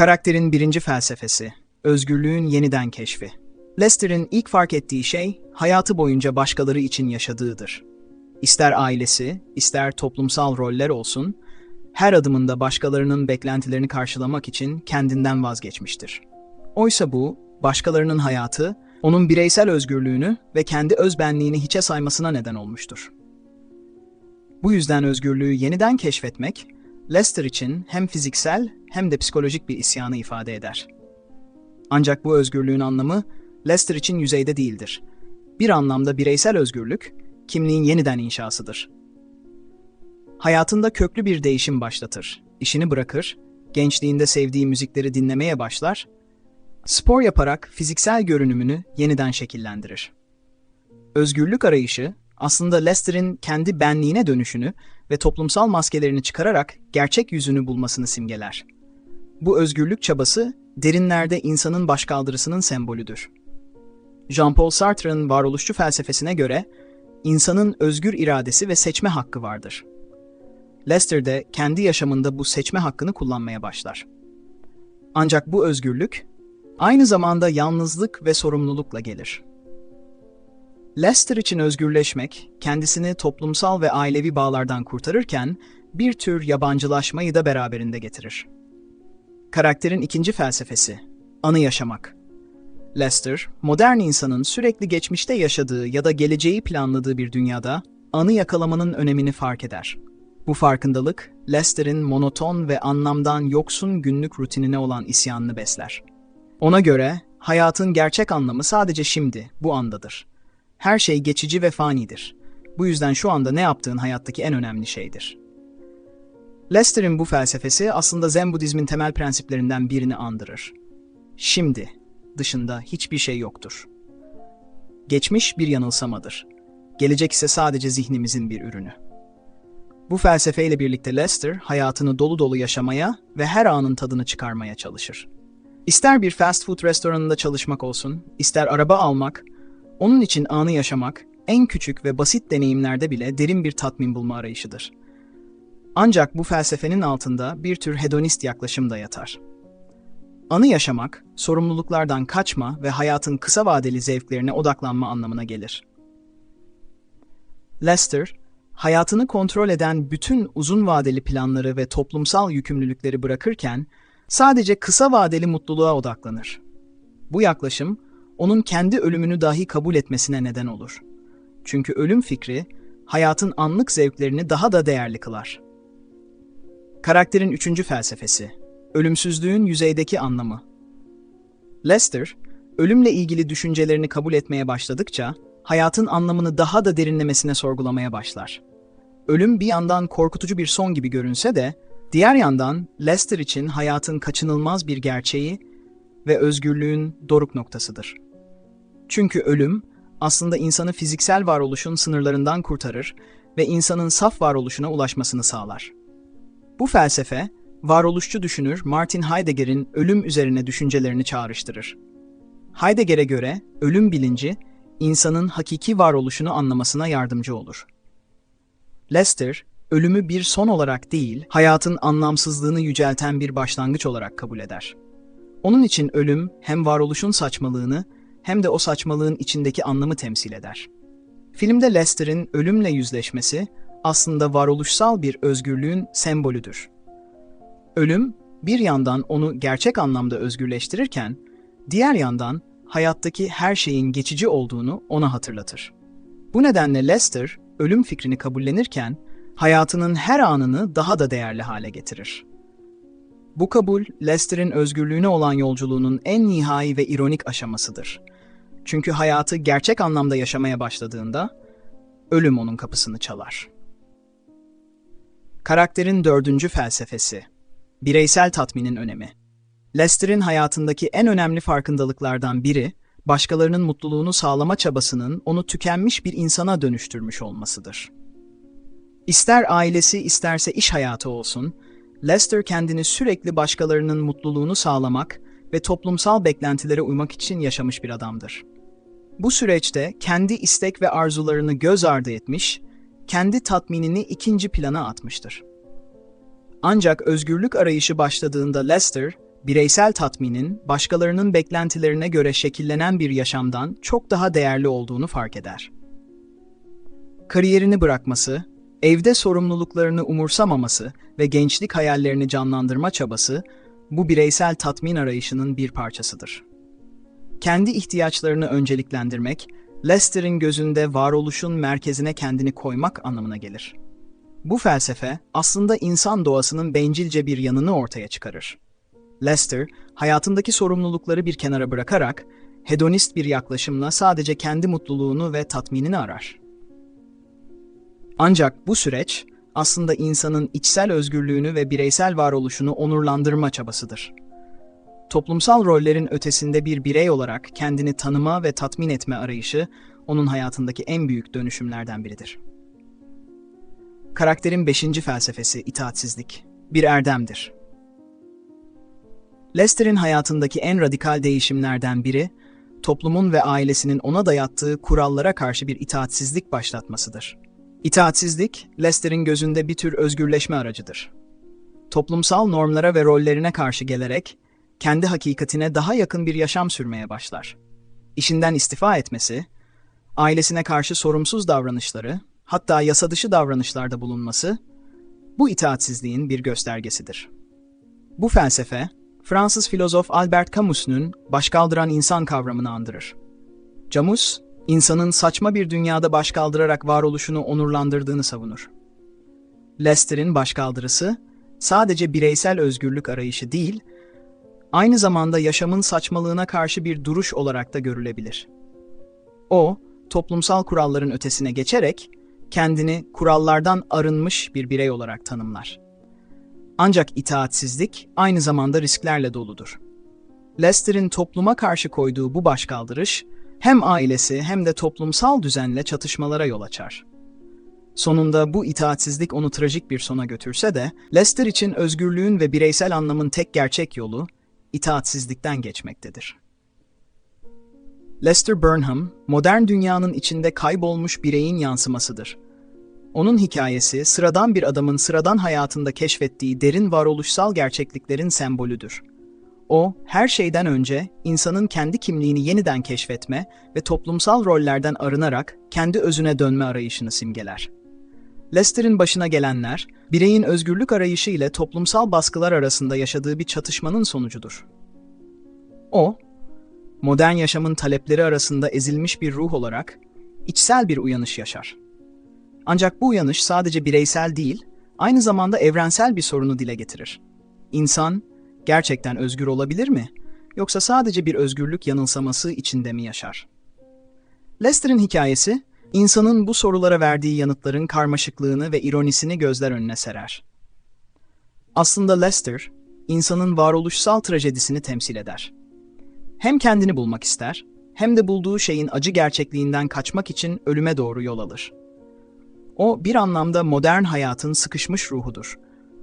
Karakterin birinci felsefesi, özgürlüğün yeniden keşfi. Lester'in ilk fark ettiği şey, hayatı boyunca başkaları için yaşadığıdır. İster ailesi, ister toplumsal roller olsun, her adımında başkalarının beklentilerini karşılamak için kendinden vazgeçmiştir. Oysa bu, başkalarının hayatı, onun bireysel özgürlüğünü ve kendi özbenliğini hiçe saymasına neden olmuştur. Bu yüzden özgürlüğü yeniden keşfetmek, Lester için hem fiziksel hem de psikolojik bir isyanı ifade eder. Ancak bu özgürlüğün anlamı Lester için yüzeyde değildir. Bir anlamda bireysel özgürlük, kimliğin yeniden inşasıdır. Hayatında köklü bir değişim başlatır. İşini bırakır, gençliğinde sevdiği müzikleri dinlemeye başlar, spor yaparak fiziksel görünümünü yeniden şekillendirir. Özgürlük arayışı aslında Lester'in kendi benliğine dönüşünü ve toplumsal maskelerini çıkararak gerçek yüzünü bulmasını simgeler. Bu özgürlük çabası derinlerde insanın başkaldırısının sembolüdür. Jean-Paul Sartre'ın varoluşçu felsefesine göre insanın özgür iradesi ve seçme hakkı vardır. Lester de kendi yaşamında bu seçme hakkını kullanmaya başlar. Ancak bu özgürlük aynı zamanda yalnızlık ve sorumlulukla gelir. Lester için özgürleşmek, kendisini toplumsal ve ailevi bağlardan kurtarırken bir tür yabancılaşmayı da beraberinde getirir. Karakterin ikinci felsefesi, anı yaşamak. Lester, modern insanın sürekli geçmişte yaşadığı ya da geleceği planladığı bir dünyada anı yakalamanın önemini fark eder. Bu farkındalık, Lester'in monoton ve anlamdan yoksun günlük rutinine olan isyanını besler. Ona göre hayatın gerçek anlamı sadece şimdi, bu andadır. Her şey geçici ve fanidir. Bu yüzden şu anda ne yaptığın hayattaki en önemli şeydir. Lester'in bu felsefesi aslında Zen Budizmin temel prensiplerinden birini andırır. Şimdi dışında hiçbir şey yoktur. Geçmiş bir yanılsamadır. Gelecek ise sadece zihnimizin bir ürünü. Bu felsefeyle birlikte Lester hayatını dolu dolu yaşamaya ve her anın tadını çıkarmaya çalışır. İster bir fast food restoranında çalışmak olsun, ister araba almak, onun için anı yaşamak, en küçük ve basit deneyimlerde bile derin bir tatmin bulma arayışıdır. Ancak bu felsefenin altında bir tür hedonist yaklaşım da yatar. Anı yaşamak, sorumluluklardan kaçma ve hayatın kısa vadeli zevklerine odaklanma anlamına gelir. Lester, hayatını kontrol eden bütün uzun vadeli planları ve toplumsal yükümlülükleri bırakırken sadece kısa vadeli mutluluğa odaklanır. Bu yaklaşım, onun kendi ölümünü dahi kabul etmesine neden olur. Çünkü ölüm fikri, hayatın anlık zevklerini daha da değerli kılar. Karakterin üçüncü felsefesi, ölümsüzlüğün yüzeydeki anlamı. Lester, ölümle ilgili düşüncelerini kabul etmeye başladıkça, hayatın anlamını daha da derinlemesine sorgulamaya başlar. Ölüm bir yandan korkutucu bir son gibi görünse de, diğer yandan Lester için hayatın kaçınılmaz bir gerçeği ve özgürlüğün doruk noktasıdır. Çünkü ölüm aslında insanı fiziksel varoluşun sınırlarından kurtarır ve insanın saf varoluşuna ulaşmasını sağlar. Bu felsefe, varoluşçu düşünür Martin Heidegger'in ölüm üzerine düşüncelerini çağrıştırır. Heidegger'e göre ölüm bilinci, insanın hakiki varoluşunu anlamasına yardımcı olur. Lester, ölümü bir son olarak değil, hayatın anlamsızlığını yücelten bir başlangıç olarak kabul eder. Onun için ölüm hem varoluşun saçmalığını hem de o saçmalığın içindeki anlamı temsil eder. Filmde Lester'in ölümle yüzleşmesi aslında varoluşsal bir özgürlüğün sembolüdür. Ölüm bir yandan onu gerçek anlamda özgürleştirirken, diğer yandan hayattaki her şeyin geçici olduğunu ona hatırlatır. Bu nedenle Lester, ölüm fikrini kabullenirken, hayatının her anını daha da değerli hale getirir. Bu kabul, Lester'in özgürlüğüne olan yolculuğunun en nihai ve ironik aşamasıdır. Çünkü hayatı gerçek anlamda yaşamaya başladığında, ölüm onun kapısını çalar. Karakterin dördüncü felsefesi, bireysel tatminin önemi. Lester'in hayatındaki en önemli farkındalıklardan biri, başkalarının mutluluğunu sağlama çabasının onu tükenmiş bir insana dönüştürmüş olmasıdır. İster ailesi isterse iş hayatı olsun, Lester kendini sürekli başkalarının mutluluğunu sağlamak ve toplumsal beklentilere uymak için yaşamış bir adamdır. Bu süreçte kendi istek ve arzularını göz ardı etmiş, kendi tatminini ikinci plana atmıştır. Ancak özgürlük arayışı başladığında Lester, bireysel tatminin başkalarının beklentilerine göre şekillenen bir yaşamdan çok daha değerli olduğunu fark eder. Kariyerini bırakması, evde sorumluluklarını umursamaması ve gençlik hayallerini canlandırma çabası bu bireysel tatmin arayışının bir parçasıdır. Kendi ihtiyaçlarını önceliklendirmek, Lester'in gözünde varoluşun merkezine kendini koymak anlamına gelir. Bu felsefe aslında insan doğasının bencilce bir yanını ortaya çıkarır. Lester, hayatındaki sorumlulukları bir kenara bırakarak hedonist bir yaklaşımla sadece kendi mutluluğunu ve tatminini arar. Ancak bu süreç aslında insanın içsel özgürlüğünü ve bireysel varoluşunu onurlandırma çabasıdır. Toplumsal rollerin ötesinde bir birey olarak kendini tanıma ve tatmin etme arayışı onun hayatındaki en büyük dönüşümlerden biridir. Karakterin beşinci felsefesi itaatsizlik. Bir erdemdir. Lester'in hayatındaki en radikal değişimlerden biri, toplumun ve ailesinin ona dayattığı kurallara karşı bir itaatsizlik başlatmasıdır. İtaatsizlik, Lester'in gözünde bir tür özgürleşme aracıdır. Toplumsal normlara ve rollerine karşı gelerek, kendi hakikatine daha yakın bir yaşam sürmeye başlar. İşinden istifa etmesi, ailesine karşı sorumsuz davranışları, hatta yasa dışı davranışlarda bulunması, bu itaatsizliğin bir göstergesidir. Bu felsefe, Fransız filozof Albert Camus'un başkaldıran insan kavramını andırır. Camus, insanın saçma bir dünyada başkaldırarak varoluşunu onurlandırdığını savunur. Lester'in başkaldırısı, sadece bireysel özgürlük arayışı değil, aynı zamanda yaşamın saçmalığına karşı bir duruş olarak da görülebilir. O, toplumsal kuralların ötesine geçerek, kendini kurallardan arınmış bir birey olarak tanımlar. Ancak itaatsizlik aynı zamanda risklerle doludur. Lester'in topluma karşı koyduğu bu başkaldırış, hem ailesi hem de toplumsal düzenle çatışmalara yol açar. Sonunda bu itaatsizlik onu trajik bir sona götürse de, Lester için özgürlüğün ve bireysel anlamın tek gerçek yolu, itaatsizlikten geçmektedir. Lester Burnham, modern dünyanın içinde kaybolmuş bireyin yansımasıdır. Onun hikayesi, sıradan bir adamın sıradan hayatında keşfettiği derin varoluşsal gerçekliklerin sembolüdür. O, her şeyden önce insanın kendi kimliğini yeniden keşfetme ve toplumsal rollerden arınarak kendi özüne dönme arayışını simgeler. Lester'in başına gelenler, bireyin özgürlük arayışı ile toplumsal baskılar arasında yaşadığı bir çatışmanın sonucudur. O, modern yaşamın talepleri arasında ezilmiş bir ruh olarak içsel bir uyanış yaşar. Ancak bu uyanış sadece bireysel değil, aynı zamanda evrensel bir sorunu dile getirir. İnsan gerçekten özgür olabilir mi? Yoksa sadece bir özgürlük yanılsaması içinde mi yaşar? Lester'in hikayesi, insanın bu sorulara verdiği yanıtların karmaşıklığını ve ironisini gözler önüne serer. Aslında Lester, insanın varoluşsal trajedisini temsil eder. Hem kendini bulmak ister, hem de bulduğu şeyin acı gerçekliğinden kaçmak için ölüme doğru yol alır. O bir anlamda modern hayatın sıkışmış ruhudur.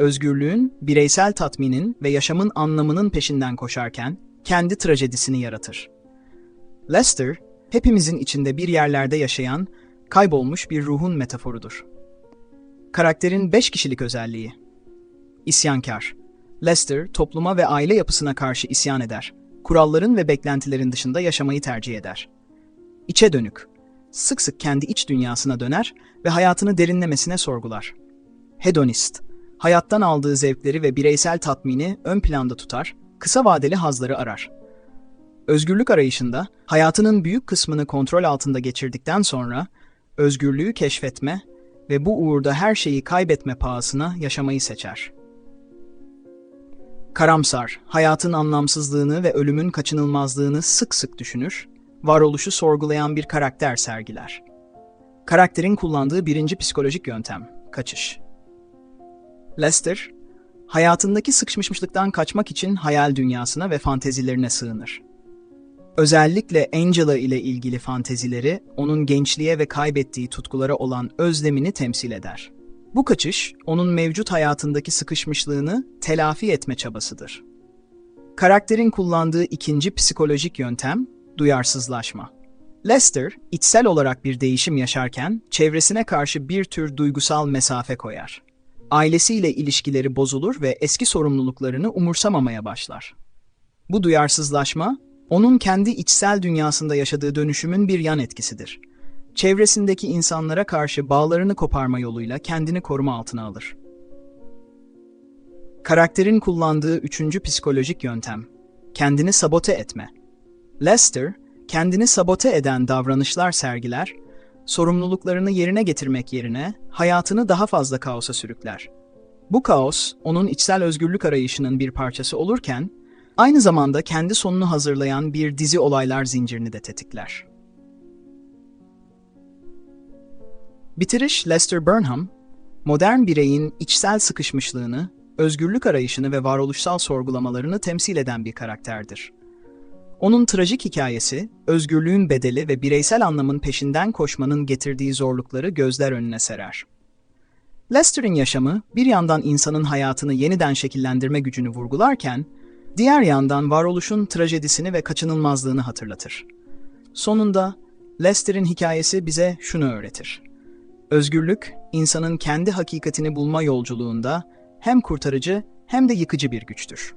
Özgürlüğün, bireysel tatminin ve yaşamın anlamının peşinden koşarken kendi trajedisini yaratır. Lester, hepimizin içinde bir yerlerde yaşayan, kaybolmuş bir ruhun metaforudur. Karakterin beş kişilik özelliği. İsyankar. Lester, topluma ve aile yapısına karşı isyan eder. Kuralların ve beklentilerin dışında yaşamayı tercih eder. İçe dönük sık sık kendi iç dünyasına döner ve hayatını derinlemesine sorgular. Hedonist, hayattan aldığı zevkleri ve bireysel tatmini ön planda tutar, kısa vadeli hazları arar. Özgürlük arayışında hayatının büyük kısmını kontrol altında geçirdikten sonra özgürlüğü keşfetme ve bu uğurda her şeyi kaybetme pahasına yaşamayı seçer. Karamsar, hayatın anlamsızlığını ve ölümün kaçınılmazlığını sık sık düşünür varoluşu sorgulayan bir karakter sergiler. Karakterin kullandığı birinci psikolojik yöntem, kaçış. Lester, hayatındaki sıkışmışlıktan kaçmak için hayal dünyasına ve fantezilerine sığınır. Özellikle Angela ile ilgili fantezileri, onun gençliğe ve kaybettiği tutkulara olan özlemini temsil eder. Bu kaçış, onun mevcut hayatındaki sıkışmışlığını telafi etme çabasıdır. Karakterin kullandığı ikinci psikolojik yöntem, duyarsızlaşma. Lester, içsel olarak bir değişim yaşarken çevresine karşı bir tür duygusal mesafe koyar. Ailesiyle ilişkileri bozulur ve eski sorumluluklarını umursamamaya başlar. Bu duyarsızlaşma, onun kendi içsel dünyasında yaşadığı dönüşümün bir yan etkisidir. Çevresindeki insanlara karşı bağlarını koparma yoluyla kendini koruma altına alır. Karakterin kullandığı üçüncü psikolojik yöntem, kendini sabote etme. Lester, kendini sabote eden davranışlar sergiler, sorumluluklarını yerine getirmek yerine hayatını daha fazla kaosa sürükler. Bu kaos, onun içsel özgürlük arayışının bir parçası olurken, aynı zamanda kendi sonunu hazırlayan bir dizi olaylar zincirini de tetikler. Bitiriş Lester Burnham, modern bireyin içsel sıkışmışlığını, özgürlük arayışını ve varoluşsal sorgulamalarını temsil eden bir karakterdir. Onun trajik hikayesi, özgürlüğün bedeli ve bireysel anlamın peşinden koşmanın getirdiği zorlukları gözler önüne serer. Lester'in yaşamı, bir yandan insanın hayatını yeniden şekillendirme gücünü vurgularken, diğer yandan varoluşun trajedisini ve kaçınılmazlığını hatırlatır. Sonunda, Lester'in hikayesi bize şunu öğretir. Özgürlük, insanın kendi hakikatini bulma yolculuğunda hem kurtarıcı hem de yıkıcı bir güçtür.